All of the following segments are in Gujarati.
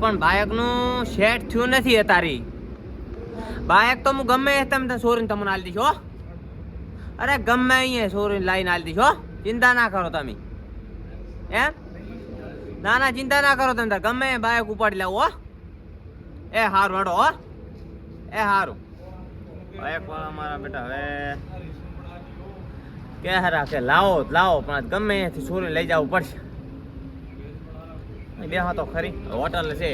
પણ બાયકનું સેટ થયું નથી તારી બાયક તો હું ગમે એ તમે સોરીને તમને આલી દીશો અરે ગમે અહીંયા સોરીને લાઈને આલી દીશો ચિંતા ના કરો તમે. એમ? ના ના, ચિંતા ના કરો તમે ગમે બાયક ઉપાડી લાવો એ હારું, હેડો, હો. એ હારું. બાયક વાળા મારા બેટા, હવે કે હરા કે લાવો લાવો, પણ ગમે અહીંયાથી સોરીને લઈ જવું પડશે. બે હા તો ખરી. હોટલ છે.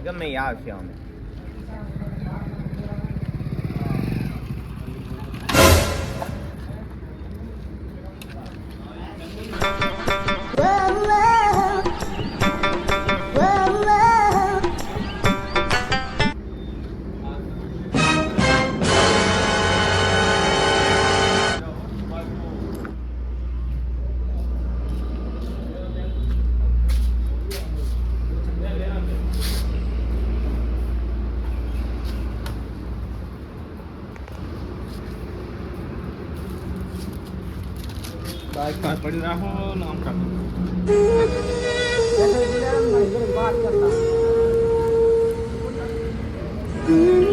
ગમે એ આવશે અમે. બાઈક પાસ પડી રાખો ને આમ રાખો હા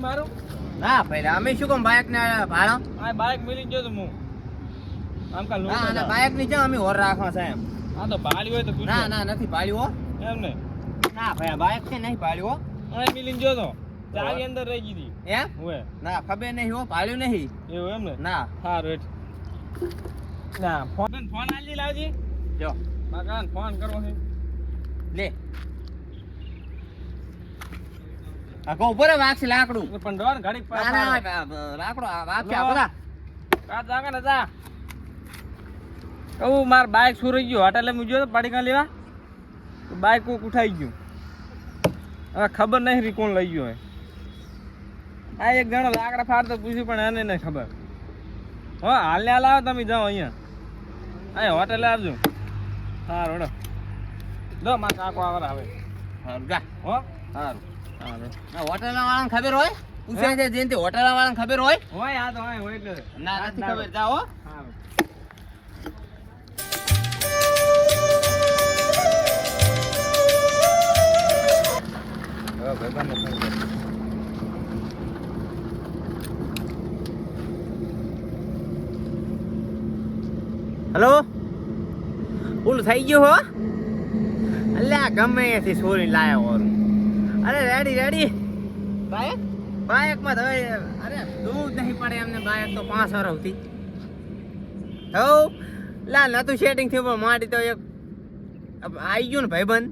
ભાડ્યું મારું? ના પહેલા અમે શું કામ બાઇક ને ભાડો? આ બાઈક મિલી જો તો હું. આમ કા ના ના બાઇકની ક્યાં અમે હોર રાખવા છે એમ. આ તો ભાડ્યું હોય તો પૂછો. ના ના નથી હો. એમ ને? ના ભાઈ બાઇક છે નહીં પાડ્યું હો. આ મિલી જો તો. ચાવી અંદર રહી ગઈ હતી. એમ હોય ના ખબર નહીં હો પાળ્યું નહીં. એવું એમ ને? ના. સારું ના ફોન ફોન આલી લાવજી. જો. મકાન ફોન કરવો છે. લે. આ કહું ઉપર વાગશે લાકડું. પણ ડોર ઘડીક ના ના આ લાકડું વાગશે આ બધા કા જાગે ને જા. કહું માર બાઈક સુરઈ ગયો. હોટેલે હું તો પાડી પડીકા લેવા? બાઇક બાઈક કોક ઉઠાઈ ગયું. હવે ખબર નહીં રી કોણ લઈ ગયો આ એક જણો લાકડા ફાડતો પૂછ્યું પણ એને નહીં ખબર. હો હાલને હાલ આવો તમે જાઓ અહીંયા. અહીંયા હોટેલે આવજો. સારું હેડો. દો માર કાકો આવર આવે. સારું જા. હો? સારું હોટલ વાળાને ખબર હોય? પૂછે છે જેનથી હોટલ વાળાને ખબર હોય? હોય આ તો હોય હોય એટલે. ના નથી ખબર. જાઓ સારું હલો? ઓલું થઈ ગયું હો? અલ્યા ગમે ત્યાંથી છોરી લાયા હોરું અરે રેડી રેડી બાયક? બાયકમાં તો હવે અરે દૂધ નહીં પડે એમને બાયક તો પાંચ વર્ષથી હવ લા નતું સેટિંગ થયું પણ માટી તો એક આવી ગયું ને ભાઈબંધ.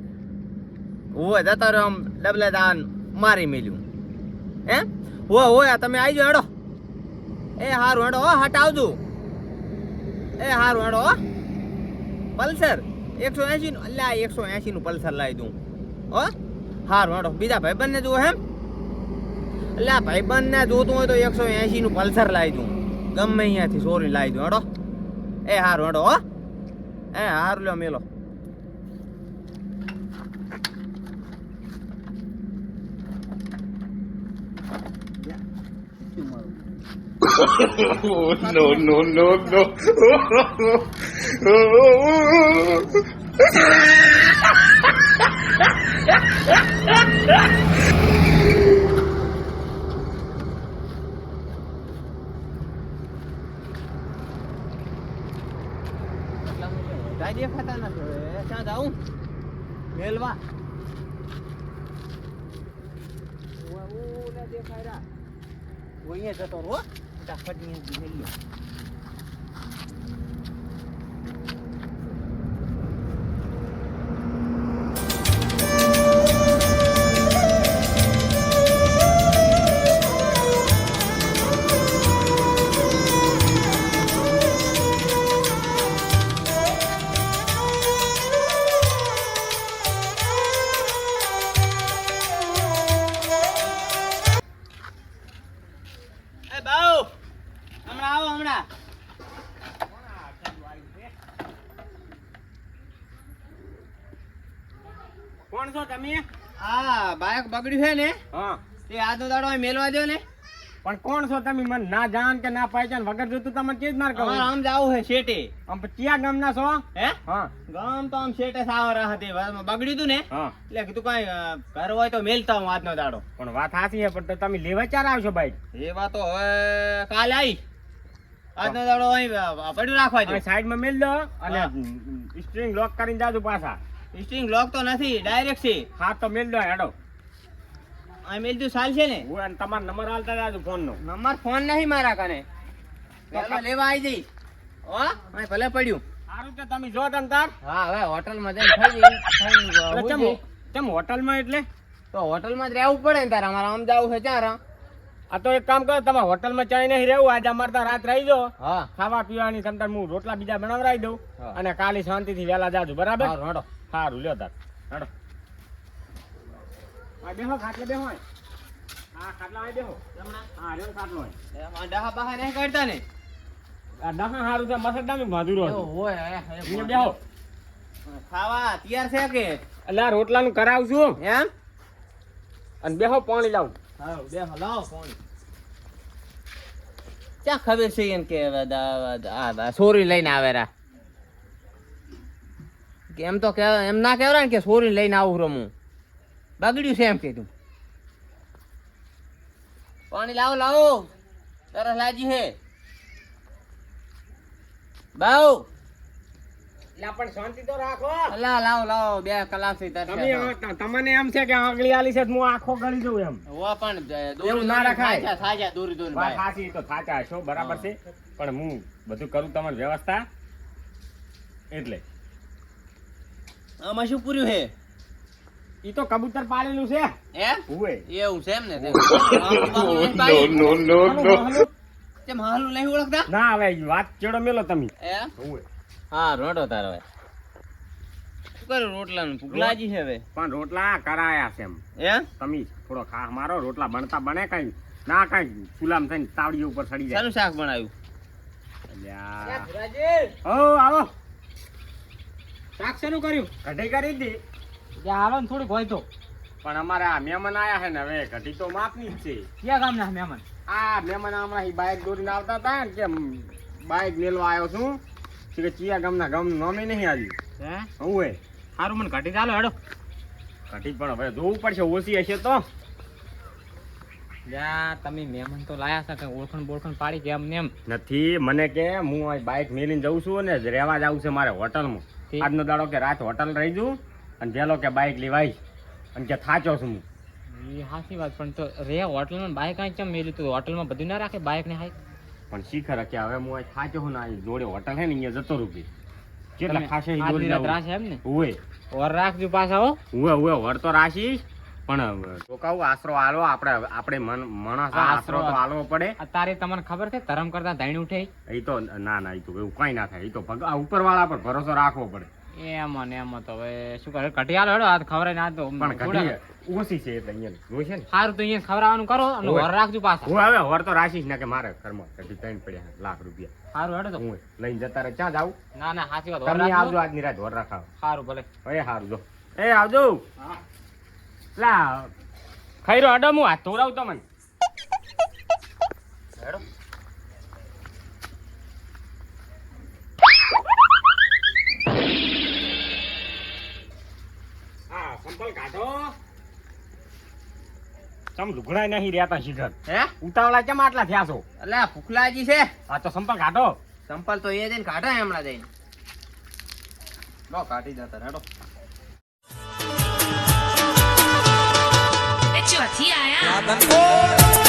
હોય જતો રહ્યો આમ ડબલે દાન મારી મેલ્યું. હે? હોય હોય તમે આવી જાઓ હેડો. એ હારું હેડો હો હટ આવજો એ હારું હેડો હો. પલ્સર એકસો એસી નું અલ્યા એકસો એસી નું પલ્સર લાવી દઉં. હો? હારું હેડો. બીજા ભાઈબંધને જુઓ એમ એટલે આ ભાઈબંધને જોતું હોય તો એકસો એંશી નું પલ્સર લાવી દઉં. ગમે અહીંયાથી સોરી લાવી દઉં હાડો. એ હારું હેડો હો. એ હારું લ્યો મેલો. No, no, no, no. કાંઈ દેખાતા નથી હવે ક્યાં જાઉં મેલવા ઓલા દેખાય હું અહીંયા જતો રહો ફટાફટ અહીંયા કોણ છો તમે? આ બાયક બગડ્યું છે ને? હા. તે આજનો દાડો મેલવા દો ને. પણ કોણ છો તમે? મને ના જાણ કે ના પહેચાન વગર જોતું તમને કેજ માર કહો? આમ જાવું હે શેટે આમ ક્યાં ગામના છો? હે? હા. ગામ તો આમ શેટે સાવર હતી. બગડ્યું તું ને. એટલે કીધું કઈ ઘર હોય તો મેલતા હું આજનો દાડો. પણ વાત સાચી છે પણ તમે લેવા ચાર આવશો ભાઈ એ વાત તો હવે કાલે આવી આજનો દાડો અહીં પડ્યું રાખવા સાઈડમાં મેલ દો અને હા. સ્ટ્રિંગ લોક કરીને જાજો પાછા. સ્ટ્રિંગ લોક તો નથી ડાયરેક્ટ છે. હા તો મેલ દો હેડો. આ મેલ દો ચાલ છે ને. હું અને તમારો નંબર આલતા જાજો ફોન નો નંબર ફોન નહીં મારા કને. પેલો લેવા આવી જઈ. ઓ અહીં ભલે પડ્યું. સારું કે તમે જો તમ તાર. હા હવે જઈને લઈએ. ખાઈને એટલે હુઈ ચમ જઈએ. ચમ હોટલમાં એટલે? તો હોટલમાં જ રહેવું પડે ને તારે. અમારા આમ જાવું છે ચાર આ તો એક કામ કરો તમારે હોટલમાં ચાઈ નહીં રહેવું આજે અમારે ત્યાં રાત રહી જો હા. ખાવા પીવાની તમતાર હું રોટલા બીજા બનાવરાઈ દઉં અને કાલે શાંતિથી વહેલા જાજો બરાબર? સારું, હેડો. સારું લ્યો તાર. હેડો આ બેહો ખાટલે બેહો હા ખાટલા બેહો. હા રહ્યો ખાટલો ડહા નહીં કાઢતા ને? ડાહા સારું હારું છે મસરદાનું મધુરો. હોય બેહો. ખાવા તૈયાર છે કે? એટલે આ રોટલાનું કરાવશું એમ? અને બેહો પાણી લાવું. હા બે લાવો ફોન ક્યાં ખબર છે એમ કે સોરી લઈને આવેરા કે એમ તો એમ ના કહેવાય ને કે સોરી લઈને આવું રમું. બગડ્યું છે એમ કીધું. પાણી લાવો લાવો. તરસ લાજી હે બાઉ. પણ શાંતિ તો રાખો. લાવો લાવો લાવો બે કલાકથી તમે તમને એમ છે કે આગળી આલી છે હું આખો ગળી દઉં એમ. હોવા પણ એવું ના રખાય. સાચા સાચા દોરી દોરી ભાઈ. સાચી તો થાચા છો બરાબર છે. પણ હું બધું કરું તમારી વ્યવસ્થા. એટલે. આમાં શું પૂર્યું હે? ઈ તો કબૂતર પાડેલું છે. એમ હુએ. એવું છે એમ ને. કેમ હાલું નહીં ઓળખતા? ના હવે વાત ચેડો મેલો તમે. એમ હુએ. હા રોટો તારો હવે શું કર્યું રોટલાનું? ભૂખલાજી છે હવે. પણ રોટલા કરાયા છે એમ. એમ તમે થોડો ખા મારો રોટલા બનતા બને કઈ. ના કઈ ચૂલામ થઈને તાવડી ઉપર સડી જાય. શાક બનાવ્યું? અલ્યા. આવો. શાક શેનું કર્યું? કઢી કરી દી. હાલો ને થોડુંક હોય તો. પણ અમારે આ મહેમાન આયા છે ને હવે કઢી તો માપની જ છે. ક્યાં ગામના મહેમાન? આ મહેમાન હમણાં બાઇક દોરીને આવતા હતા ને કે બાઇક મેલવા આવ્યો છું. કે ચિયા ગામના ગામ નામે નહીં આવ્યું. હે? હું હે સારું મને ઘટી ચાલો હેડો. ઘટી પણ હવે જોવું પડશે ઓછી હશે તો. યા તમે મહેમાન તો લાયા હતા કે ઓળખણ બોળખણ પાડી કે એમ ને એમ? નથી મને કે હું આ બાઇક મેલીને જઉં છું ને રહેવા જવું છે મારે હોટલમાં. આજનો દાડો કે રાત હોટલ રહી જઉં અને પેલો કે બાઇક લેવાઈ અને કે થાચો છું હું. એ સાચી વાત પણ તો રે હોટલમાં બાઇક કાંઈ કેમ મેલ્યું તું? હોટલમાં બધું ના રાખે બાઈક ને હાઈ પણ શીખર કે હવે હું થાચો છું ને જોડે હોટલ હે ને અહીંયા જતો રૂપી કેટલા ખાશે રાશે એમ ને? હુએ. ઓર રાખજો પાછા હો. હુએ હુએ વર તો રાશીશ પણ કહું આશરો આલો આપણે આપણે મન માણસ આશરો તો આલવો પડે. અત્યારે તમને ખબર છે ધરમ કરતા ધાણી ઉઠે. એ તો ના ના એ તો એવું કઈ ના થાય એ તો ઉપર વાળા પર ભરોસો રાખવો પડે. એમાં ને એમાં તો હવે શું કરે? ઘટિયાલો હેડો આ ખબર ના તો પણ ઘટી ઓછી છે એટલે અહીંયા જોઈ છે ને? સારું તો અહીંયા ખવરાવાનું કરો અને હોય. રાખજો પાછા. હું હવે વર તો રાખીશ ને કે મારે ઘરમાં કદી ત્રણ પડ્યા લાખ રૂપિયા. સારું હેડો તો. હું લઈને જતા રહે. ક્યાં જાવ ના ના સાચી વાત. તમે આવજો આજની રાત વર રાખાવ. સારું ભલે. એ સારું જો. એ આવજો. લા. ખૈરો અડો હું હાથ ધોરાવ તમને. હેડો. ચમ લુગડા નહીં રહેતા શીખર. હે? ઉતાવળા કેમ આટલા થયા છો? એટલે ફૂકલાજી છે. આ તો સંપલ કાઢો. સંપલ તો એ જઈને કાઢા હમણાં જઈને. લો કાઢી જતા રેડો ti, allá.